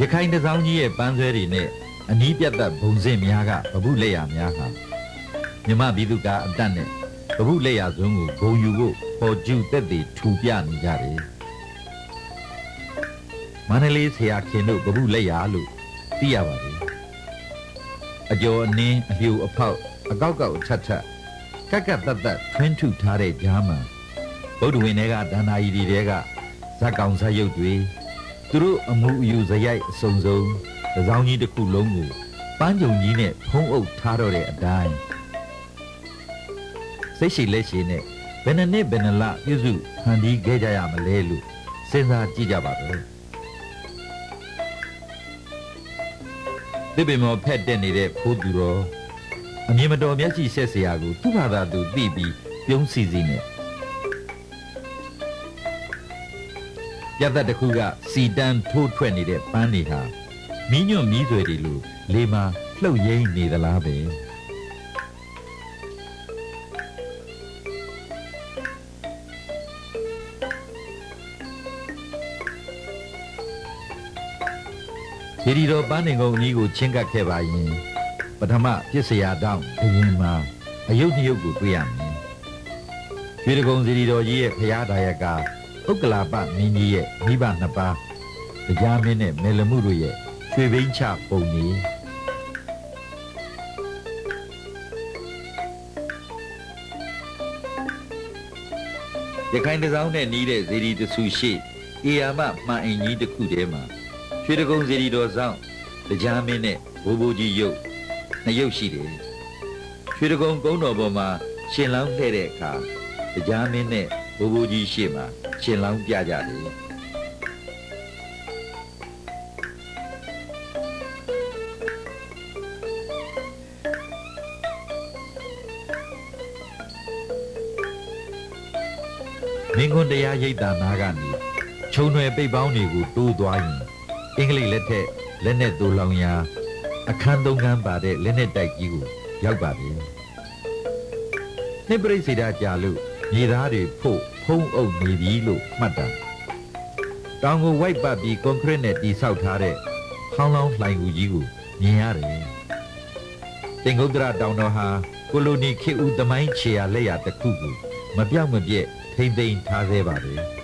ရခိုင်တစောင်းကြီးရဲ့ပန်းဆွဲတွေနဲ့အနီးပြတ်သက်ဘုံစင်များကဗပုလက်ရများဟာမြမဘီသူကအတတ်နဲ့ဗပုလက်ရဇုံကိုဂုံယူဖို့ပေါ်ကျူတက်တည်ထူပြနေကြတယ်မန္တလေးဆရာခင်တို့ဗပုလက်ရလို့သိရပါတယ်အကျော်အနင်းအလျူအဖောက်အကောက်ကောက်အထက်ထက်ကက်ကက်တက်တက်ထွင်းထုထားတဲ့ဂျာမန်ဗုဒ္ဓဝင်တွေကဒန္နာကြီးတွေကဇက်ကောင်ဇက်ရုပ်တွေ သူတို့အမှုအယူဇရိုက်အစုံစုံသစောင်းကြီးတစ်ခုလုံးကိုပန်းကြုံကြီးနဲ့ဖုံးအုပ်ထားတော့တဲ့အတိုင်းစိတ်ရှိလက်ရှိနဲ့ဘယ်နှစ်နှစ်ဘယ်နှစ်လပြည့်စုဖန်တီးခဲ့ကြရမလဲလို့စဉ်းစားကြည့်ကြပါတော့ဒီပင်မောဖက်တက်နေတဲ့ဖိုးသူတော်အမြင်မတော်မျက်စိရှက်စရာကိုသူ့ဘာသာသူသိပြီးပြုံးစီစီနဲ့ ရသက်တစ်ခုကစီတန်းထိုးထွက်နေတဲ့ပန်းတွေဟာမီးညွန့်မီးဆွဲတွေလိုလေမာလှုပ်ရင်းနေသလားပဲဒီဒီတော့ပန်းနေကုန်ကြီးကိုချင်းကပ်ခဲ့ပါရင်ပထမပြစ်စရာတောင်းဘရင်မှာအယုတ်နှစ်ယုတ်ကိုတွေ့ရမယ်ရွှေတကုံစီဒီတော်ကြီးရဲ့ဖရာဒါယက ဥက္ကလာပမင်းကြီးရဲ့မိဘနှစ်ပါးတရားမင်းနဲ့မေလမှုတို့ရဲ့ရွှေဘိန်းချပုံကြီးရခိုင်တစောင်းနဲ့နီးတဲ့ဇေဒီတဆူရှိအေယာမမှန်အိမ်ကြီးတစ်ခုတည်းမှာရွှေတကုံဇေဒီတော်ဆောင်တရားမင်းနဲ့ဘိုးဘိုးကြီးရုပ်နှစ်ရုပ်ရှိတယ်ရွှေတကုံကုန်းတော်ပေါ်မှာရှင်လောင်းလှည့်တဲ့အခါတရားမင်းနဲ့ဘိုးဘိုးကြီးရှေ့မှာ ရှင်လောင်းပြကြတယ်မင်းကွန်းတရားရိပ်သာနာကနေခြုံွယ်ပိတ်ပေါင်းတွေကိုတိုးသွားရင်အင်္ဂလိပ်လက်ထက်လက်နဲ့တူလောင်ရာအခန်းသုံးခန်းပါတဲ့လက်နဲ့တိုက်ကြီးကိုရောက်ပါပြီ။နှစ်ပရိစေတာကြာလို့ မြေသားတွေဖို့ဖုံးအုပ်နေပြီလို့မှတ်တာ။တောင်ကိုဝိုက်ပတ်ပြီးကွန်ကရစ်နဲ့တိဆောက်ထားတဲ့ဟောင်းလောင်းလှိုင်ကူကြီးကိုမြင်ရတယ်။တင်္ဂုဒ္ဒရတောင်တော်ဟာကိုလိုနီခေတ်ဦးသမိုင်းခြေရလက်ရတစ်ခုကိုမပြောက်မပြက်ထိမ့်သိမ်းထားသေးပါပဲ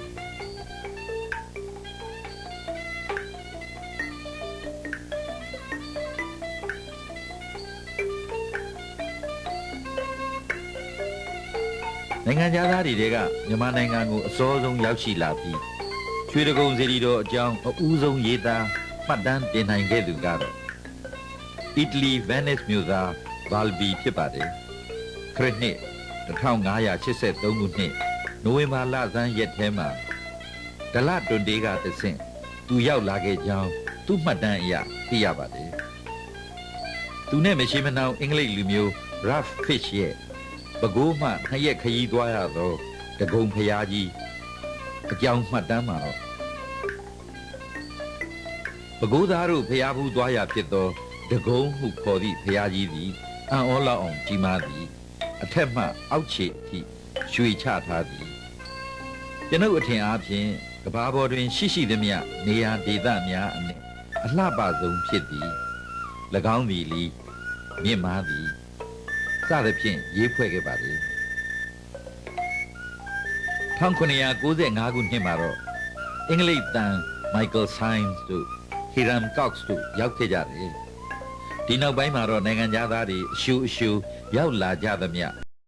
နိုင်ငံသားတွေတွေကမြန်မာနိုင်ငံကိုအစောဆုံးရောက်ရှိလာပြီးရွှေတကုံစီရီတော်အကြောင်းအဦးဆုံးရေးသားမှတ်တမ်းတင်နိုင်ခဲ့သူကတော့အီတလီဗန်နစ်မြို့သားဗာလ်ဘီဖြစ်ပါတယ်ခရစ်နှစ်1583ခုနှစ်နိုဝင်ဘာလဆန်းရက်ထဲမှာဒလတွန်တေးကတဆင့်သူရောက်လာခဲ့ကြောင်းသူ့မှတ်တမ်းအရသိရပါတယ်။သူနဲ့မရှိမနှောင်အင်္ဂလိပ်လူမျိုး Ralph Fish ရဲ့ ပကိုးမှနှစ်ရက်ခရီးသွားရသောတကုံဖျားကြီးအကြောင်းမှတ်တမ်းမှာတော့ပကိုးသားတို့ဖျားဘူးသွားရဖြစ်သောတကုံဟုခေါ်သည့်ဖျားကြီးသည်အံ့ဩလောက်အောင်ကြီးမားသည်အထက်မှအောက်ခြေအထိရွှေချထားသည်ကျွန်ုပ်အထင်အားဖြင့်ကဘာပေါ်တွင် ရှိရှိသမျှနေရာဒေသများအနက်အလှပဆုံးဖြစ်သည်၎င်းသည်လီမြင့်မားသည် စသဖြင့်ရေးဖွဲ့ခဲ့ပါလေ1995ခုနှစ်မှာတော့အင်္ဂလိပ်တန်မိုက်ကယ်ဆိုင်းစ်တို့ဟီရမ်ကော့စ်တို့ရောက်ခဲ့ကြတယ်ဒီနောက်ပိုင်းမှာတော့နိုင်ငံသားတွေအရှူအရှူရောက်လာကြသမျှ